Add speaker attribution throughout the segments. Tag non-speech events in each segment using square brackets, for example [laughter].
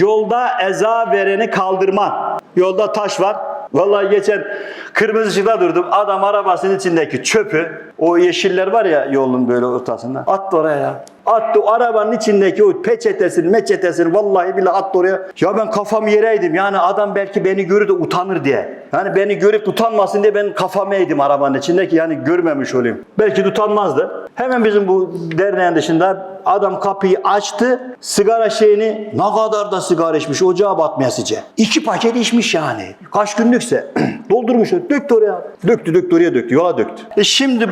Speaker 1: yolda eza vereni kaldırman. Yolda taş var. Vallahi geçen kırmızı ışıkta durdum. Adam arabasının içindeki çöpü, o yeşiller var ya yolun böyle ortasında. Attı oraya ya. Attı arabanın içindeki o peçetesini, meçetesini vallahi bile attı oraya. Ya ben kafamı yereydim. Yani adam belki beni görür de utanır diye. Yani beni görüp utanmasın diye ben kafamı eğdim arabanın içindeki yani görmemiş olayım. Belki de utanmazdı. Hemen bizim bu derneğin dışında adam kapıyı açtı. Sigara şeyini ne kadar da sigara içmiş ocağa batmayasıca. İki paket içmiş yani. Kaç günlükse [clears throat] doldurmuş. Döktü oraya. Döktü döktü oraya döktü. Yola döktü. E şimdi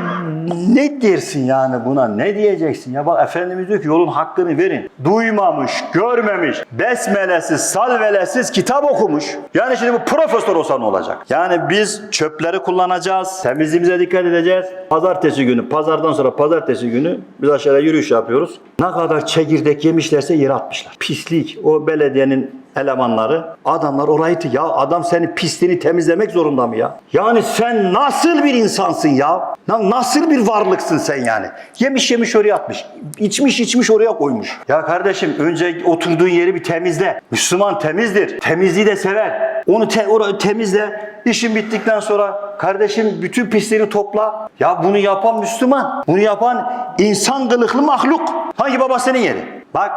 Speaker 1: ne dersin yani buna? Ne diyeceksin? Ya bak Efendimiz diyor ki yolun hakkını verin. Duymamış, görmemiş, besmelesiz, salvelesiz kitap okumuş. Yani şimdi bu profesör olsa ne olacak? Yani biz çöpleri kullanacağız. Temizliğimize dikkat edeceğiz. Pazartesi günü, pazardan sonra pazartesi günü biz aşağıya yürüyüş yapıyoruz. Ne kadar çekirdek yemişlerse yere atmışlar. Pislik. O belediyenin elemanları adamlar orayı ya adam senin pisliğini temizlemek zorunda mı ya? Yani sen nasıl bir insansın ya? Na- Nasıl bir varlıksın sen yani? Yemiş yemiş oraya atmış. İçmiş içmiş oraya koymuş. Ya kardeşim önce oturduğun yeri bir temizle. Müslüman temizdir. Temizliği de sever. Onu te- orayı temizle. İşin bittikten sonra kardeşim bütün pisliğini topla. Ya bunu yapan Müslüman. Bunu yapan insan kılıklı mahluk. Hangi baba senin yeri? Bak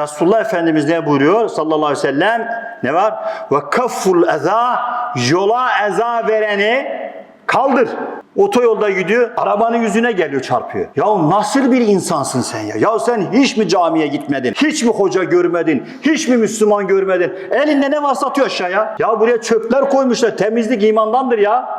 Speaker 1: Resulullah Efendimiz ne buyuruyor sallallahu aleyhi ve sellem? Ne var? Ve kafful eza yola eza vereni kaldır. Otoyolda gidiyor, arabanın yüzüne geliyor çarpıyor. Ya nasıl bir insansın sen ya? Ya sen hiç mi camiye gitmedin? Hiç mi hoca görmedin? Hiç mi Müslüman görmedin? Elinde ne varsa atıyor aşağıya. Ya buraya çöpler koymuşlar. Temizlik imandandır ya.